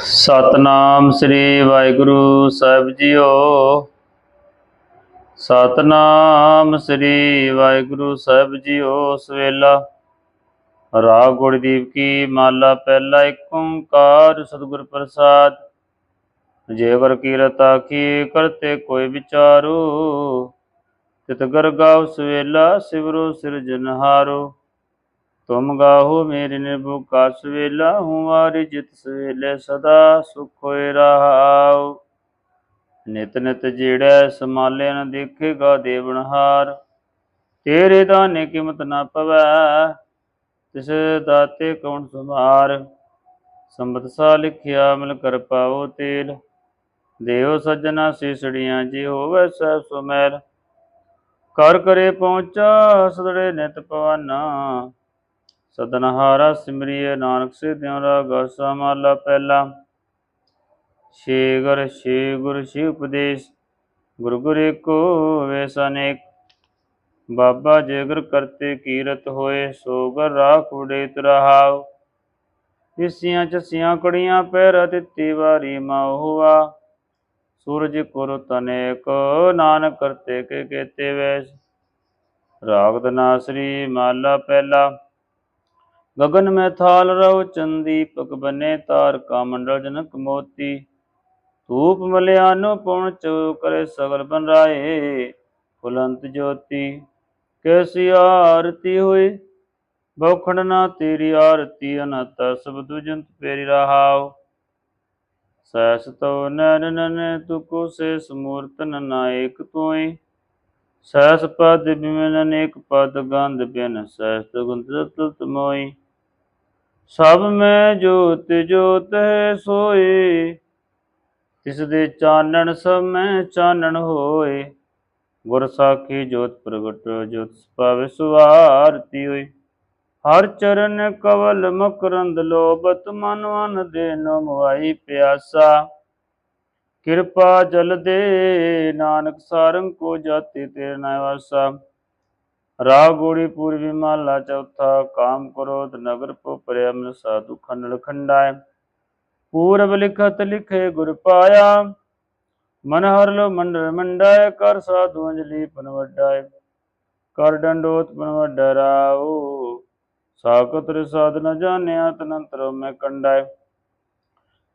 ਸਤਨਾਮ ਸ੍ਰੀ ਵਾਹਿਗੁਰੂ ਸਾਹਿਬ ਜੀਓ। ਸਤਨਾਮ ਸ੍ਰੀ ਵਾਹਿਗੁਰੂ ਸਾਹਿਬ ਜੀਓ। ਸਵੇਲਾ ਰਾਗ ਗੁਰਦੀਪ ਕੀ ਮਾਲਾ ਪਹਿਲਾ ਇੱਕ ਓੰਕਾਰ ਸਤਿਗੁਰ ਪ੍ਰਸਾਦ। ਜੇ ਗੁਰ ਆਖੀ ਕੀ ਕਰਤੇ ਕੋਈ ਵਿਚਾਰੂ। ਤਿਤ ਗਰਗਾਉ ਸਵੇਲਾ ਸਿਵਰੋ ਸਿਰਜਨਹਾਰੋ ਤੁਮ ਗਾਹੋ ਮੇਰੇ ਨਿਰਭਉ ਕਾ ਸਵੇਲਾ ਹੁਮਾਰੀ ਜਿਤ ਸਵੇਲੇ ਸਦਾ ਸੁਖ ਹੋਏ ਰਹਾਉ। ਨਿਤ ਨਿਤ ਜਿਹੜਾ ਸਮਾਲੇ ਨ ਦੇਖੇਗਾ ਦੇਵਨਹਾਰ ਤੇਰੇ ਦਾਨੇ ਕੀਮਤ ਨਾ ਪਵੈ, ਤਿਸ ਦਾਤੇ ਕੌਣ ਸੁਮਾਰ ਸੰਬਤ ਸਾ ਲਿਖਿਆ, ਮਿਲ ਕਰ ਪਾਓ ਤੇਲ। ਦੇਵ ਸੱਜਣਾ ਸੀਸੜੀਆਂ, ਜੀ ਹੋਵੇ ਸਹਿ ਸੁਮੈਲ। ਕਰ ਕਰੇ ਪਹੁੰਚਾ, ਸਦੜੇ ਨਿਤ ਪਵਾਨਾ। ਸਦਨਹਾਰਾ ਸਿਮਰਿਐ ਨਾਨਕ ਸੇ ਦਿਉ ਰਾਗਾ ਸਮਾਲਾ ਪਹਿਲਾ। ਛੇ ਗੁਰ ਛੇ ਗੁਰ ਛੇ ਉਪਦੇਸ਼, ਗੁਰੂ ਗੁਰ ਏਕੋ ਵੇਸ ਅਨੇਕ ਬਾਬਾ ਜੇ ਕਰਤੇ ਕੀਰਤ ਹੋਏ, ਸੋ ਗੁਰ ਰਾਖ ਉਡੇਤ ਰਹਾਉ ਇਸੀਆਂ ਚਸੀਆਂ ਕੜੀਆਂ ਪੈਰ ਦਿੱਤੀ ਵਾਰੀ ਮਾਹੁਆ ਸੂਰਜ ਕੁਰ ਤਨੇਕ ਨਾਨਕ ਕਰਤੇ ਕੇ ਕੇਤੇ ਵੈਸ। ਰਾਗ ਦਨਾ ਸ੍ਰੀ ਮਾਲਾ ਪਹਿਲਾ। ਗगन ਮੈਂ ਥਾਲ ਰਹੁ ਚੰਦੀਪਕ ਬਨੇ ਤਾਰਕਾ ਮੰਡਲ ਜਨਕ ਮੋਤੀ। ਧੂਪ ਮਲਿਆਨੋ ਪਉਣ ਚੋ ਕਰੇ ਸਗਲ ਬਨ ਰਾਏ ਫੁਲੰਤ ਜੋਤੀ, ਕੈਸੀ ਆਰਤੀ ਹੋਈ, ਬੌਖਣ ਨਾ ਤੇਰੀ ਆਰਤੀ ਅਨਤ ਸਭ ਦੁਜੰਤ ਪੇਰੀ ਰਹਾਉ। ਸੈਸ ਤੋ ਨਨ ਨਨ ਤੁ ਕੋ ਸੇ ਸਮੂਰਤ ਨਾਇਕ ਤੋਈ। ਸੈਸ ਪਦ ਬਿਮਨ ਅਨੇਕ ਪਦ ਗੰਧ ਬਿਨ, ਸੈਸ ਗੁੰਦ ਤਤ ਮੋਈ। ਸਭ ਮੈਂ ਜੋਤ ਜੋਤ ਹੈ ਸੋਏ, ਤਿਸ ਦੇ ਚਾਨਣ ਸਭ ਮੈਂ ਚਾਨਣ ਹੋਏ। ਗੁਰ ਸਾਖੀ ਜੋਤ ਪ੍ਰਗਟ ਜੋਤ ਪਾਵੇ ਸੁਆਰਤੀ ਹੋਈ ਹਰ ਚਰਨ ਕਵਲ ਮਕਰੰਦ ਲੋਬਤ ਮਨ ਵਨ ਦੇ ਨੋ ਮੁਆਈ ਪਿਆਸਾ। ਕਿਰਪਾ ਜਲ ਦੇ, ਨਾਨਕ ਸਾਰੰਗ ਕੋ ਜਾਤੀ ਤੇਰੇ ਨਾਮ ਵਾਸਾ ਰਾਗ ਗੋੜੀ ਪੂਰਬੀ ਮਹਲਾ ਚੌਥਾ, ਕਾਮ ਕ੍ਰੋਧ ਨਗਰ ਪੋ ਪ੍ਰੇਮ ਸਾਧੂ ਖੰਡਲ ਖੰਡਾਏ ਪੂਰਬ ਲਿਖਤ ਲਿਖੇ ਗੁਰ ਪਾਇਆ, ਮਨ ਹਰ ਲੋ ਮੰਡਲ ਮੰਡਾਏ ਕਰ ਸਾਧੂ ਅੰਜਲੀ ਪਨ ਵੱਡਾਏ ਕਰ ਡੰਡੋਤ ਪਨ ਵੱਡਾ ਰਾਉ ਸਾਕਤ ਰ ਸਾਧ ਨ ਜਾਣਿਆ, ਤਨੰਤਰ ਮੈਂ ਕੰਡਾਇ।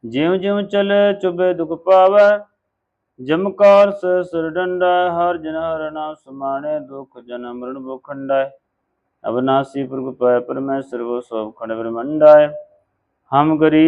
ਜਿਉ ਜਿਉ ਚਲੇ, ਚੁਬੇ ਦੁਖ ਪਾਵੈ ਜਮਕਾਰ ਸ ਸਿਰ ਡੰਡਾ ਹਰ ਜਨ ਹਰ ਨਾਮ ਸਮਾਣੇ, ਦੁਖ ਜਨ ਮਰਨ ਬੁਖੰਡਾਏ ਅਬਨਾਸੀ ਪ੍ਰਭ ਪੈ ਪਰਮੇਸ਼ਰ, ਵੋ ਸਭ ਖੰਡ ਬ੍ਰਹਮੰਡਾਏ ਹਮ ਗਰੀਬ